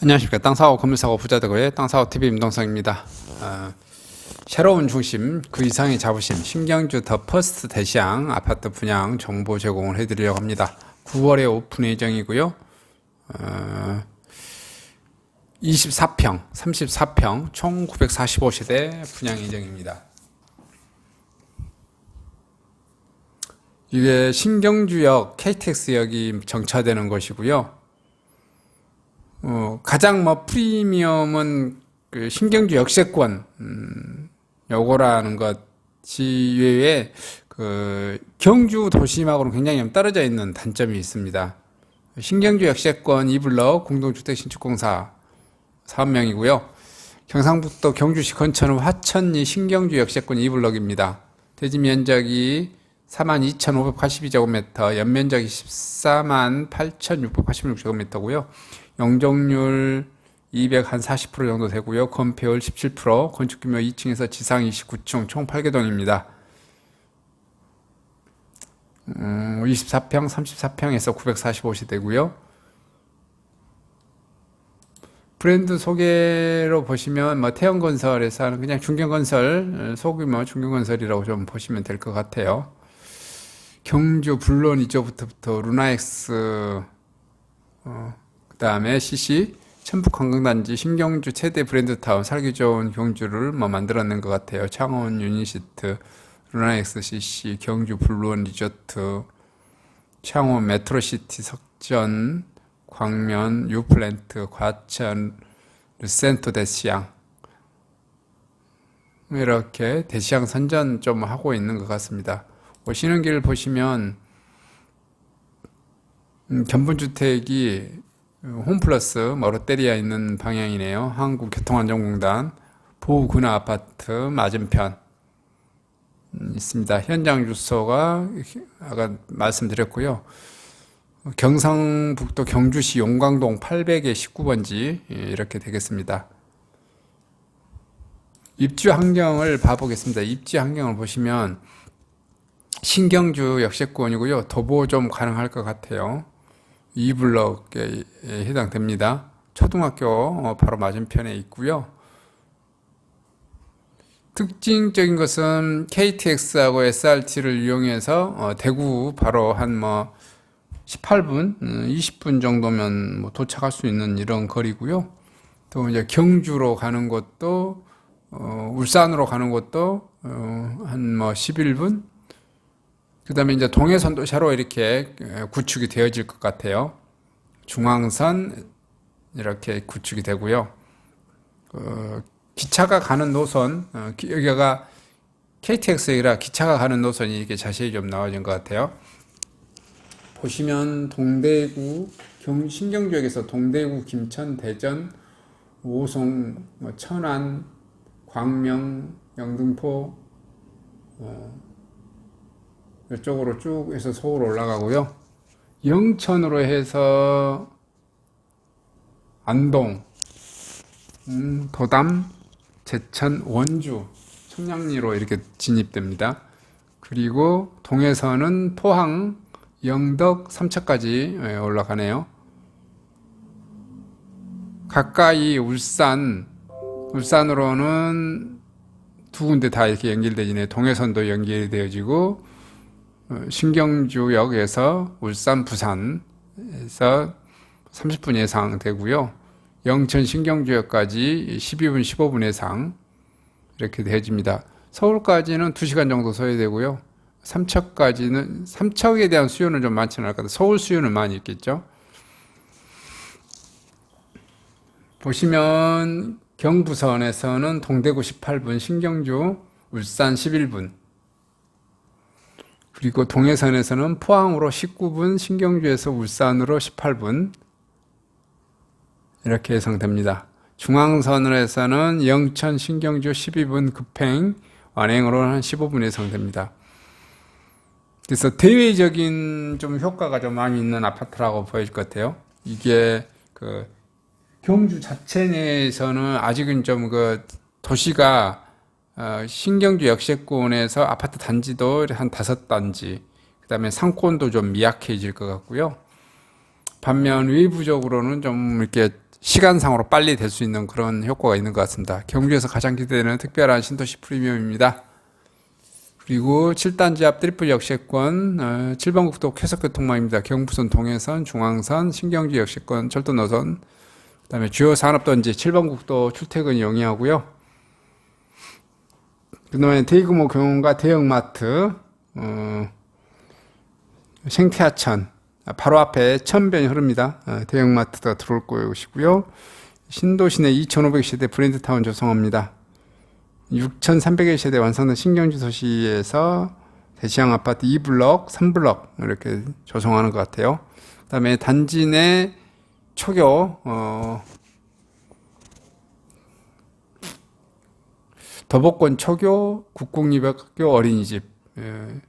안녕하십니까 땅사고 건물사고 부자대고의 땅사고 TV 임동성입니다. 어, 새로운 중심 그 이상의 자부심 신경주 더 퍼스트 대시양 아파트 분양 정보 제공을 해드리려고 합니다. 9월에 오픈 예정이고요. 어, 24평, 34평, 총 945세대 분양 예정입니다. 이게 신경주역 KTX역이 정차되는 것이고요. 어, 가장 뭐 프리미엄은 그 신경주 역세권, 음, 요거라는 것이 외에 그 경주 도심하고는 굉장히 좀 떨어져 있는 단점이 있습니다. 신경주 역세권 이블럭 공동주택 신축공사 사업명이고요. 경상북도 경주시 근처는 화천리 신경주 역세권 이블럭입니다. 대지 면적이 42,582제곱미터, 연면적이 14만 8,686제곱미터고요. 용적률 240% 정도 되고요. 건폐율 17%, 건축 규모 2층에서 지상 29층, 총 8개 동입니다. 음, 24평, 34평에서 945세대고요. 브랜드 소개로 보시면 뭐 태영건설에서 하는 그냥 중견건설 소규모 중견건설이라고 좀 보시면 될 것 같아요. 경주 물론 이쪽부터 루나엑스 어, 그다음에 CC 천북관광단지 신경주 최대 브랜드 타운 살기 좋은 경주를 뭐 만들어낸 것 같아요. 창원 유니시트, 루나엑스 CC, 경주 블루원 리조트, 창원 메트로시티 석전, 광면 유플랜트, 과천 르센토 대시양 이렇게 대시양 선전 좀 하고 있는 것 같습니다. 오시는 길 보시면 음, 견본주택이 홈플러스 뭐 롯데리아 있는 방향이네요. 한국교통안전공단 보우군화 아파트 맞은편 음, 있습니다. 현장 주소가 아까 말씀드렸고요. 경상북도 경주시 용광동 800에 19번지 이렇게 되겠습니다. 입주 환경을 봐보겠습니다. 입주 환경을 보시면 신경주 역세권이고요. 도보 좀 가능할 것 같아요. 2블럭에 해당됩니다. 초등학교 어, 바로 맞은편에 있고요. 특징적인 것은 KTX하고 SRT를 이용해서 어, 대구 바로 한 뭐 18분, 20분 정도면 뭐 도착할 수 있는 이런 거리고요. 또 이제 경주로 가는 것도 어, 울산으로 가는 것도 어, 한뭐 11분, 그 다음에 이제 동해선도 새로 이렇게 구축이 되어질 것 같아요. 중앙선 이렇게 구축이 되고요. 어, 기차가 가는 노선, 어, 여기가 KTX이라 기차가 가는 노선이 이렇게 자세히 좀 나와진 것 같아요. 보시면 동대구, 경, 신경주역에서 동대구, 김천, 대전, 오송, 뭐 천안, 광명, 영등포, 어, 이쪽으로 쭉 해서 서울 올라가고요. 영천으로 해서 안동, 음, 도담, 제천, 원주, 청량리로 이렇게 진입됩니다. 그리고 동해선은 포항, 영덕, 삼척까지 예, 올라가네요. 가까이 울산, 울산으로는 두 군데 다 이렇게 연결되지네. 동해선도 연결이 되어지고 어, 신경주역에서 울산, 부산에서 30분 예상 되고요. 영천 신경주역까지 12분, 15분 예상 이렇게 되어집니다. 서울까지는 2시간 정도 소요되고요. 삼척까지는 삼척에 대한 수요는 좀 많지는 않을 것 같아요. 서울 수요는 많이 있겠죠. 보시면 경부선에서는 동대구 18분, 신경주, 울산 11분, 그리고 동해선에서는 포항으로 19분, 신경주에서 울산으로 18분 이렇게 예상됩니다. 중앙선에서는 영천, 신경주 12분 급행, 완행으로 한 15분 예상됩니다. 그래서 대외적인 좀 효과가 좀 많이 있는 아파트라고 보여질 것 같아요. 이게 그 경주 자체 내에서는 아직은 좀 그 도시가 어, 신경주 역세권에서 아파트 단지도 한 다섯 단지, 그 다음에 상권도 좀 미약해질 것 같고요. 반면 외부적으로는 좀 이렇게 시간상으로 빨리 될 수 있는 그런 효과가 있는 것 같습니다. 경주에서 가장 기대되는 특별한 신도시 프리미엄입니다. 그리고 7단지 앞 트리플 역세권 어, 7번 국도 쾌속교통망입니다. 경부선, 동해선, 중앙선, 신경주 역세권, 철도 노선 그 다음에 주요 산업단지 7번 국도 출퇴근 용이하고요. 그다음에 대규모 경원과 대형마트 어, 생태하천 아, 바로 앞에 천변이 흐릅니다. 어, 대형마트가 들어올 것이고요. 신도시내 2,500세대 브랜드타운 조성합니다. 6,300여 세대 완성된 신경주 도시에서 대시양 아파트 2블럭, 3블럭 이렇게 조성하는 것 같아요. 그다음에 단지 내 초교 어, 더복권 초교 국공립학교 어린이집 예.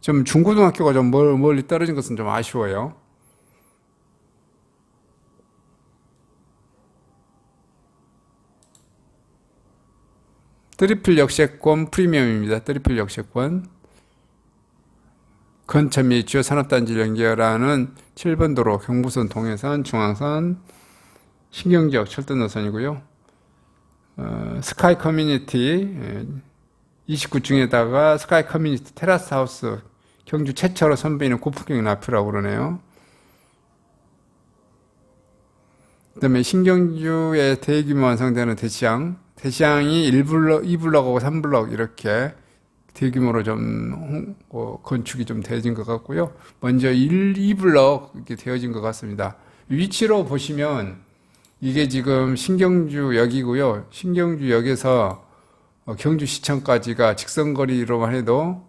좀 중고등학교가 좀 멀, 멀리 떨어진 것은 좀 아쉬워요. 트리플 역세권 프리미엄입니다. 트리플 역세권. 근처 및 주요 산업단지를 연결하는 7번 도로 경부선, 동해선, 중앙선, 신경지역 철도 노선이고요. 어, 스카이 커뮤니티 29층에다가 스카이 커뮤니티 테라스 하우스 경주 최초로 선보이는 고품격 라프라고 그러네요. 그 다음에 신경주의 대규모 완성되는 대시양, 대시양이 1블럭, 2블럭하고 3블럭 이렇게 대규모로 좀 홍- 어, 건축이 좀 되어진 것 같고요. 먼저 1, 2블럭 이렇게 되어진 것 같습니다. 위치로 보시면 이게 지금 신경주역이고요. 신경주역에서 어, 경주시청까지가 직선거리로만 해도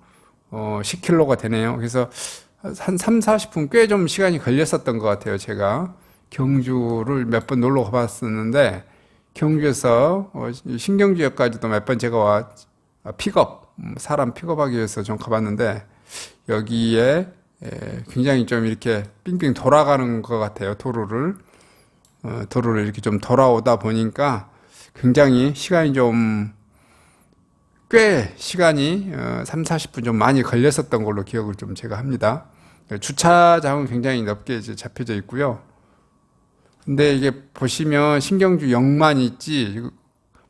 어, 10km가 되네요. 그래서 한 3, 40분 꽤 좀 시간이 걸렸었던 것 같아요. 제가 경주를 몇 번 놀러 가봤었는데 경주에서 어, 신경주역까지도 몇 번 제가 와 아, 픽업 음, 사람 픽업하기 위해서 좀 가봤는데 여기에 에, 굉장히 좀 이렇게 빙빙 돌아가는 것 같아요. 도로를 어, 도로를 이렇게 좀 돌아오다 보니까 굉장히 시간이 좀 꽤 시간이 어, 3, 40분 좀 많이 걸렸었던 걸로 기억을 좀 제가 합니다. 주차장은 굉장히 넓게 이제 잡혀져 있고요. 근데 이게 보시면 신경주 역만 있지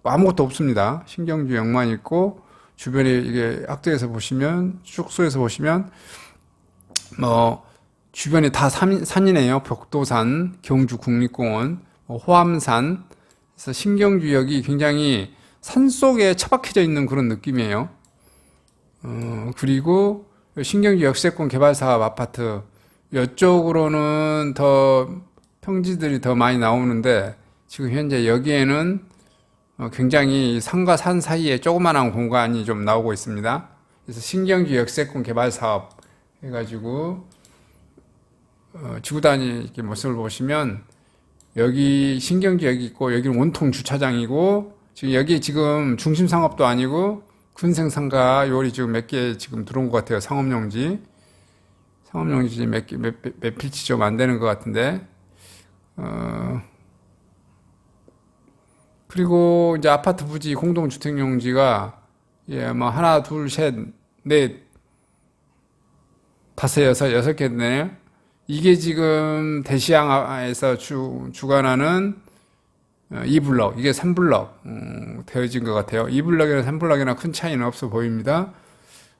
뭐 아무것도 없습니다. 신경주 역만 있고 주변에 이게 학도에서 보시면 숙소에서 보시면 뭐 주변에 다 산, 산이네요. 벽도산, 경주 국립공원, 뭐 호암산. 그래서 신경주역이 굉장히 산 속에 처박혀져 있는 그런 느낌이에요. 어, 그리고 신경주 역 세권 개발 사업 아파트 이쪽으로는 더 평지들이 더 많이 나오는데 지금 현재 여기에는 어, 굉장히 산과 산 사이에 조그만한 공간이 좀 나오고 있습니다. 그래서 신경주 역세권 개발 사업 해가지고 어, 지구 단위 이렇게 모습을 보시면 여기 신경지 여기 있고 여기는 온통 주차장이고 지금 여기 지금 중심 상업도 아니고 군생 상가 요리 지금 몇 개 지금 들어온 것 같아요. 상업용지. 상업용지 몇개 몇, 몇, 몇 필지 좀 안 되는 것 같은데. 어 그리고 이제 아파트 부지 공동주택용지가 예 뭐 하나 둘 셋 넷 다섯 여섯 여섯 개 되네요. 이게 지금 대시양에서 주, 주관하는 2블럭, 이게 3블럭 음, 되어진 것 같아요. 2블럭이나 3블럭이나 큰 차이는 없어 보입니다.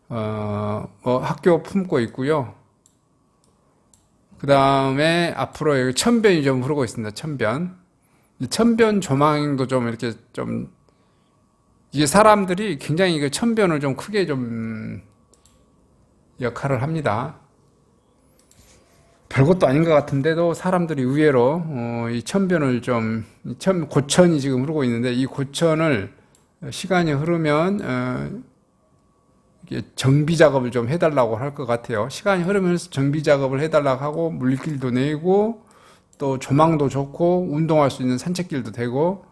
어, 뭐 학교 품고 있고요. 그 다음에 앞으로 여기 천변이 좀 흐르고 있습니다. 천변. 이 천변 조망도 좀 이렇게 좀 이게 사람들이 굉장히 그 천변을 좀 크게 좀 역할을 합니다. 별것도 아닌 것 같은데도 사람들이 의외로 어, 이 천변을 좀 천, 고천이 지금 흐르고 있는데 이 고천을 시간이 흐르면 어, 정비 작업을 좀 해달라고 할 것 같아요. 시간이 흐르면서 정비 작업을 해달라고 하고 물길도 내고 또 조망도 좋고 운동할 수 있는 산책길도 되고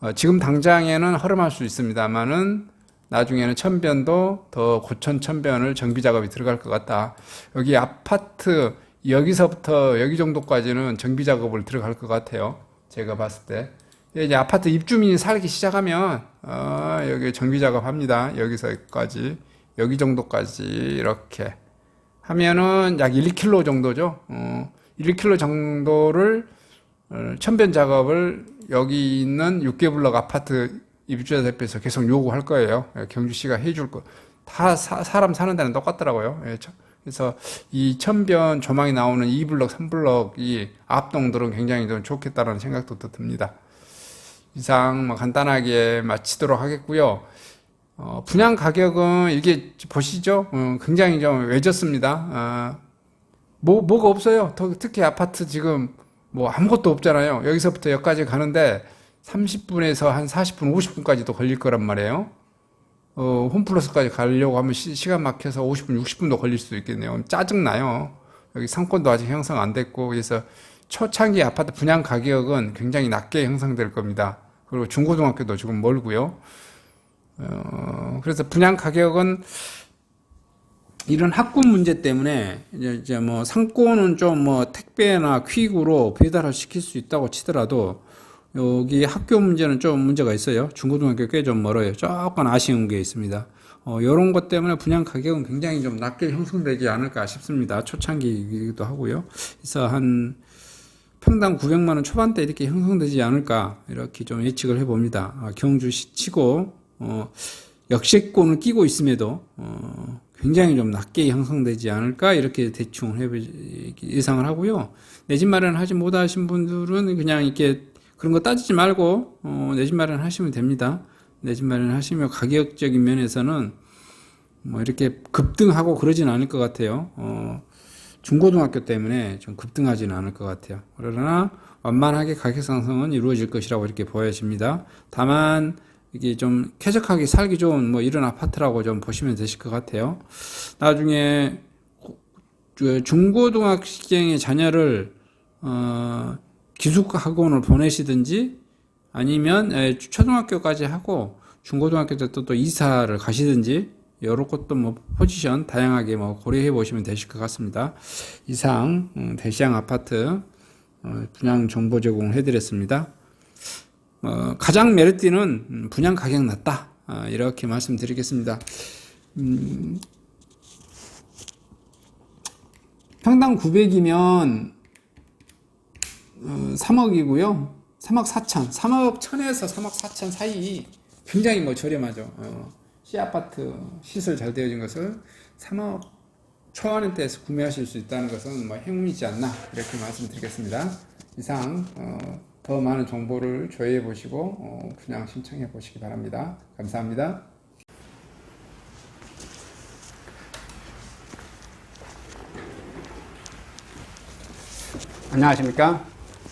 어, 지금 당장에는 허름할 수 있습니다만은 나중에는 천변도 더 고천 천변을 정비 작업이 들어갈 것 같다. 여기 아파트 여기서부터 여기 정도까지는 정비 작업을 들어갈 것 같아요. 제가 봤을 때. 이제 아파트 입주민이 살기 시작하면, 어, 여기 정비 작업 합니다. 여기서까지. 여기 정도까지 이렇게 하면은 약 1km 정도죠. 어, 1km 정도를 어, 천변 작업을 여기 있는 6개 블럭 아파트 입주자 대표에서 계속 요구할 거예요. 예, 경주시가 해줄 거. 다 사, 사람 사는 데는 똑같더라고요. 그래서 이 천변 조망이 나오는 2블럭, 3블럭 이 앞동들은 굉장히 좀 좋겠다라는 생각도 또 듭니다. 이상 뭐 간단하게 마치도록 하겠고요. 어, 분양 가격은 이게 보시죠. 어, 굉장히 좀 외졌습니다. 아, 뭐 뭐가 없어요. 더- 특히 아파트 지금 뭐 아무것도 없잖아요. 여기서부터 여기까지 가는데 30분에서 한 40분, 50분까지도 걸릴 거란 말이에요. 어, 홈플러스까지 가려고 하면 시, 간 막혀서 50분, 60분도 걸릴 수도 있겠네요. 짜증나요. 여기 상권도 아직 형성 안 됐고, 그래서 초창기 아파트 분양 가격은 굉장히 낮게 형성될 겁니다. 그리고 중고등학교도 지금 멀고요. 어, 그래서 분양 가격은 이런 학군 문제 때문에 이제, 이제 뭐 상권은 좀 뭐 택배나 퀵으로 배달을 시킬 수 있다고 치더라도 여기 학교 문제는 좀 문제가 있어요. 중고등학교 꽤 좀 멀어요. 조금 아쉬운 게 있습니다. 어, 이런 것 때문에 분양 가격은 굉장히 좀 낮게 형성되지 않을까 싶습니다. 초창기이기도 하고요. 그래서 한 평당 900만 원 초반대 이렇게 형성되지 않을까 이렇게 좀 예측을 해봅니다. 아, 경주시 치고 어, 역세권을 끼고 있음에도 어, 굉장히 좀 낮게 형성되지 않을까 이렇게 대충 해 예상을 하고요. 내 집 마련하지 못하신 분들은 그냥 이렇게 그런 거 따지지 말고 어, 내 집 마련하시면 됩니다. 내 집 마련하시면 가격적인 면에서는 뭐 이렇게 급등하고 그러진 않을 것 같아요. 어, 중고등학교 때문에 좀 급등하지는 않을 것 같아요. 그러나 완만하게 가격 상승은 이루어질 것이라고 이렇게 보여집니다. 다만 이게 좀 쾌적하게 살기 좋은 뭐 이런 아파트라고 좀 보시면 되실 것 같아요. 나중에 중고등학생의 자녀를 어, 기숙학원을 보내시든지 아니면 에, 초등학교까지 하고 중고등학교 때 또 또 이사를 가시든지 여러 곳도 뭐 포지션 다양하게 뭐 고려해 보시면 되실 것 같습니다. 이상 음, 대시양 아파트 어, 분양 정보 제공해 드렸습니다. 어, 가장 메리트는 음, 분양 가격 낮다 아, 이렇게 말씀드리겠습니다. 음, 평당 900이면 어, 3억이고요. 3억 4천, 3억 1천에서 3억 4천 사이 굉장히 뭐 저렴하죠. 어, C 아파트 시설 잘 되어진 것을 3억 초안대에서 구매하실 수 있다는 것은 뭐 행운이지 않나 이렇게 말씀드리겠습니다. 이상 어, 더 많은 정보를 조회해 보시고 어, 분양 신청해 보시기 바랍니다. 감사합니다. 안녕하십니까?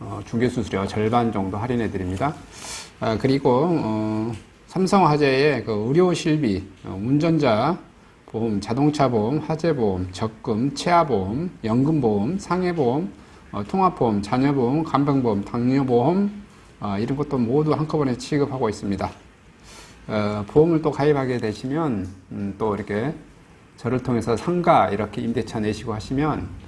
어, 중개수수료 절반 정도 할인해 드립니다. 아, 그리고 어, 삼성화재의 그 의료 실비, 어, 운전자 보험, 자동차 보험, 화재 보험, 적금, 치아 보험, 연금 보험, 상해 보험, 어, 통합 보험, 자녀 보험, 간병 보험, 당뇨 보험 어, 이런 것도 모두 한꺼번에 취급하고 있습니다. 어, 보험을 또 가입하게 되시면 음, 또 이렇게 저를 통해서 상가 이렇게 임대차 내시고 하시면 어,